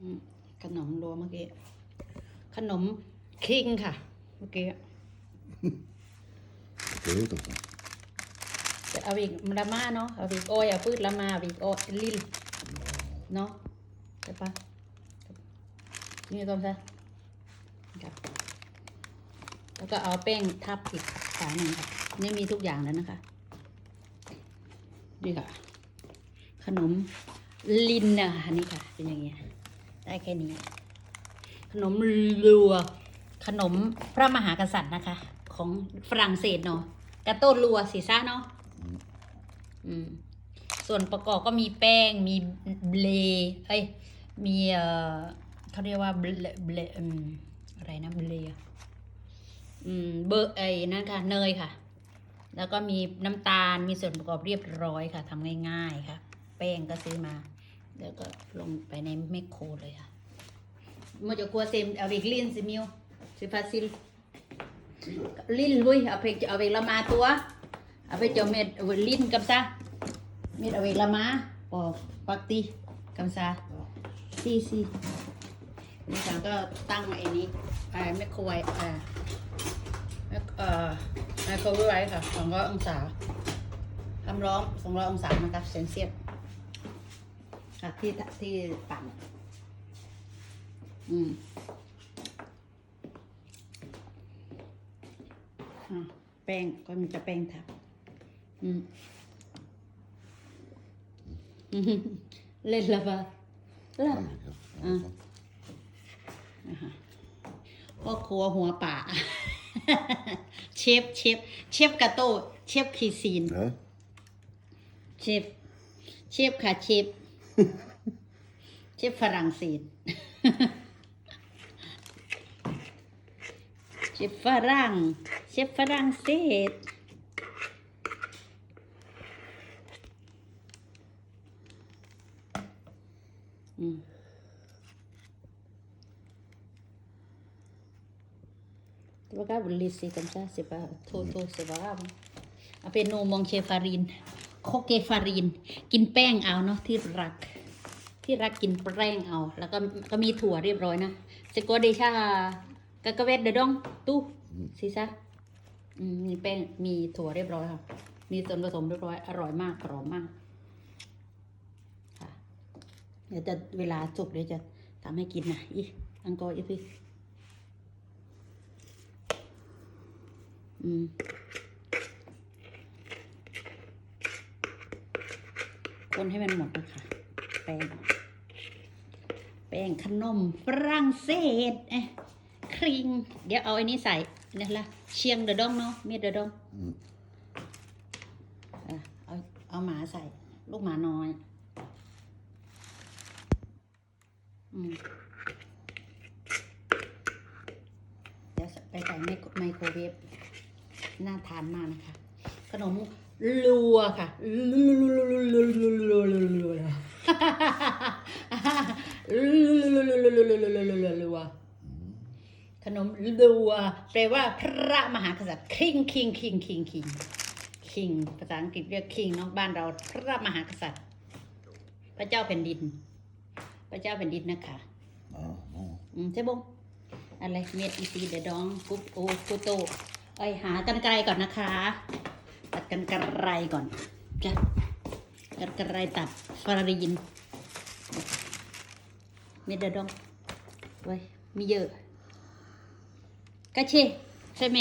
อืมขนมรัวเมื่อกี้ ขนมคิงค่ะ เมื่อกี้ Det är utanför. จะเอาอีกละมาเนาะเอาอีกโอ้ยเอาพืชละมาเอาอีกโอ้ยลิลเนาะใช่ปะนี่ก็ใช่ครับแล้วก็เอาแป้งทับอีกฝาหนึ่งค่ะนี่มีทุกอย่างแล้วนะคะดีค่ะ ขนมลินนะอันนี้ค่ะ เป็นอย่างเงี้ย ได้แค่นี้ ขนมลัว ขนมพระมหากษัตริย์นะคะ ของฝรั่งเศสเนาะกาโต้ลัวสีซ่าเนาะอืม ส่วนประกอบก็มีแป้ง มีเบลเอ้ย มีเอ่อเขาเรียกว่าเบลเบลอืมอะไรนะเบลอะอืมเบอร์ไอ้นั่นค่ะ เนยค่ะ แล้วก็มีน้ำตาลมีส่วนประกอบเรียบร้อยค่ะทำง่ายๆค่ะ แป้งก็ซื้อมา แล้วก็ลงไปในแมคโครเลยค่ะมันจะกลัวเซมเอาไปกลิ้นสิมิวสิฟาซิลลิ้นลุยเอาไปเอาไปละมาตัวเอาไปเจ้าเม็ดลิ้นกับซะเม็ดเอาไปละมาปอกปักตีกับซะซีซีนี่จังก็ตั้งไอ้นี้ไอ้แมคโครไว้เอ่อไมโครไว้ค่ะสองร้อยองศาทำร้องสองร้อยองศานะครับเซนเซียส ที่ที่ปั่นอืมอะแป้งก็มันจะแป้งทับ อืมอืมเล่นละปะล่ะ Ja. พ่อครัวหัวป่า เชฟเชฟเชฟกาโต้เชฟคีซีน Ja. เชฟเชฟค่ะเชฟ เชฟฝรั่งเศสเชฟฝรั่งเชฟฝรั่งเศสอืมตัวก็บุลลิสิกำซะเสบาโทโทเสบาอเป็นนูมองเชฟาริน โคเกฟารินกินแป้งเอาเนาะที่รัก ที่รักกินแป้งเอา แล้วก็ก็มีถั่วเรียบร้อยนะเซโกเดชากากเวดเดดองตู้ซีซ่ามมีแป้งมีถั่วเรียบร้อยค่ะ มีส่วนผสมเรียบร้อย อร่อยมากกรอบมากค่ะเดี๋ยวจะเวลาสุกเดี๋ยวจะทำให้กินนะอีอังกอร์อีพี่อืม คนให้มันหมดนะคะแป้งแป้งขนมฝรั่งเศสเอ๊ะครีงเดี๋ยวเอาไอ้นี้ใส่นี่ละเชียงเดอะดองเนาะเมียเดอะดอง Mm. อะเอาเอาหมาใส่ ลูกหมาน้อยอืมเดี๋ยวไปใส่ไมโครไมโครเวฟน่าทานมากนะคะ ขนม ลัวค่ะรัวขนมรัวแปลว่าพระมหากษัตริย์คิงคิงคิงคิงคิงคิงภาษาอังกฤษเรียกคิงเนาะบ้านเราพระมหากษัตริย์ พระเจ้าแผ่นดิน พระเจ้าแผ่นดินนะคะอืมใช่บงอะไรเม็ดอีซีเดดองกุ๊บโอกุโตไอหากันไกลก่อนนะคะ ตัดกันกระไรก่อนจ้ะกันกระไรตัดฟารินเม็ดเดองไว้มีเยอะกระเชเฟเม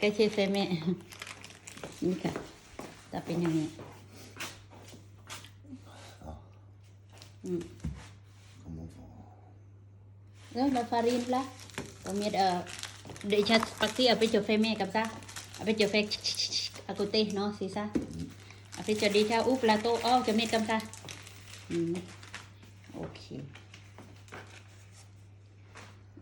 กระเชเฟเมนี่ค่ะจะเป็นยังไงเอืมแล้วมาฟารินละตัวเม็ดเอ่อ để cho spaghetti ở bên chỗ phê mẹ cầm ra. Ở bên chỗ phê à côté nó xí xa. Ở bên chỗ đi theo úp là tô ô cho mẹ cầm ra. Ừ. Ok.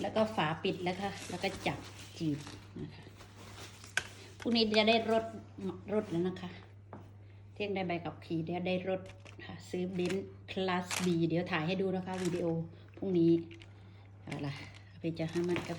แล้วก็ฝาปิดแล้วค่ะ แล้วก็จับจีบนะคะพรุ่งนี้จะได้รถรถแล้วนะคะ เที่ยงได้ใบกับขี่เดี๋ยวได้รถค่ะ ซื้อบนซ์คลาส B เดี๋ยวถ่ายให้ดูนะคะวิดีโอพรุ่งนี้เอาล่ะเอาไปจะให้มันกับ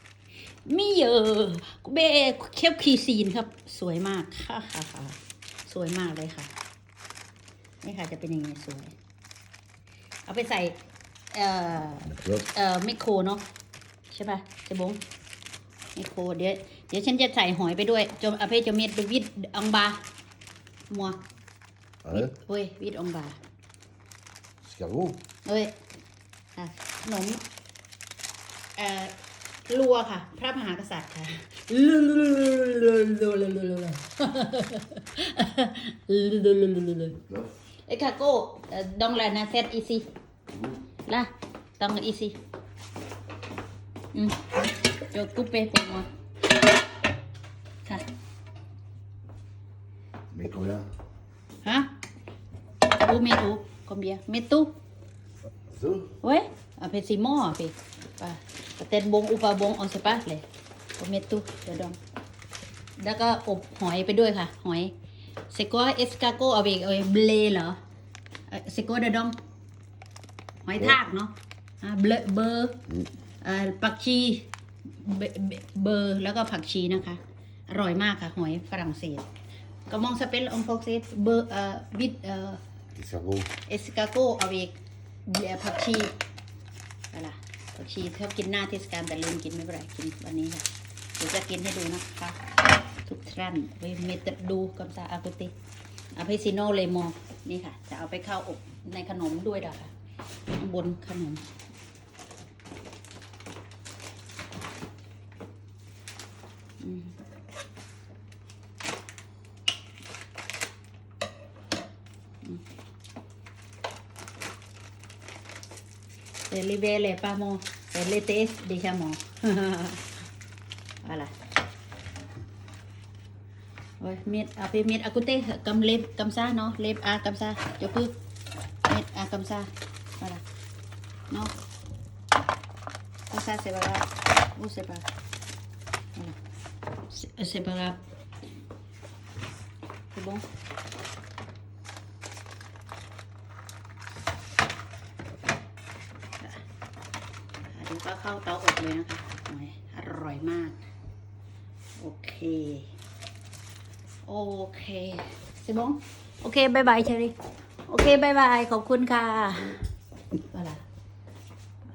Mi giờ, cô bé khép khi xin ครับ สวยมากค่ะค่ะค่ะสวยมากเลยค่ะ นี่ค่ะจะเป็นยังไงสวย เอาไปใส่ เอ่อ Klopt. เอ่อไมโครเนาะใช่ป่ะเจ๊บงไมโครเดี๋ยวเดี๋ยวฉันจะใส่หอยไปด้วยจมเอาไปจะมีดวิดอังบามัว Allez, เว้ยวิดอังบา escargot. เอ้ยค่ะขนมเอ่อ ลัวค่ะ พระมหากษัตริย์ค่ะลัวลัวลัวลัวลัวลัวลัวลัวลัวลัวลัวลัว Klopt. เอ้ยค่ะโก้เอ่อดองลานาเซตอีซีล่ะดองอีซีอืมโจกุเป้ปมัวค่ะ Mais combien ฮะอูเมตูคอมเบียเมตู Zo. Ouais, après c'est mort après. Pas peut-être bon ou pas bon, on sait pas เลยผมเม็ดตู้เดี๋ยวดองแล้วก็อบหอยไปด้วยค่ะ หอยเซโกเอสกาโกเอาไปเอาไปเบลเหรอเซโกเดยวดองหอยทากเนาะอ่าเบลเบอร์ Mm. เอ่อผักชีเบเบเบอร์แล้วก็ผักชีนะคะ อร่อยมากค่ะ หอยฝรั่งเศสก็มองสเปนองฟอกเซสเบอร์เอ่อวิดเอ่อ Escargot. เอสกาโกเอาเอกเบียร์ผักชีอะไร ผักชีชอบกินหน้าเทศกาลแต่ลืมกินไม่เป็นไรกินวันนี้ค่ะเดี๋ยวจะกินให้ดูนะคะทุกท่านเวเมตดูกัมซาอากุติอาเพซิโนเลมอนี่ค่ะ จะเอาไปเข้าอบในขนมด้วยดอกค่ะบนขนมอืม Se livele pas mon, c'est l'été déjà mon. voilà. Rồi, miết, à, phía miết, à, cô tê, cầm lếp, cầm xa nó, lếp, à, cầm xa, cho cứ. Miết, à, cầm xa. Voilà. Non. Comme ça, c'est pas. Ou c'est pas. Voilà. C'est à, pas grave. C'est bon. อันนี้ก็เข้าเตาอบเลยนะคะโอ้ยอร่อยมาก โอเค โอเคสิบงโอเคบายบายเชอรี่โอเคบายบายขอบคุณค่ะว่าล่ะ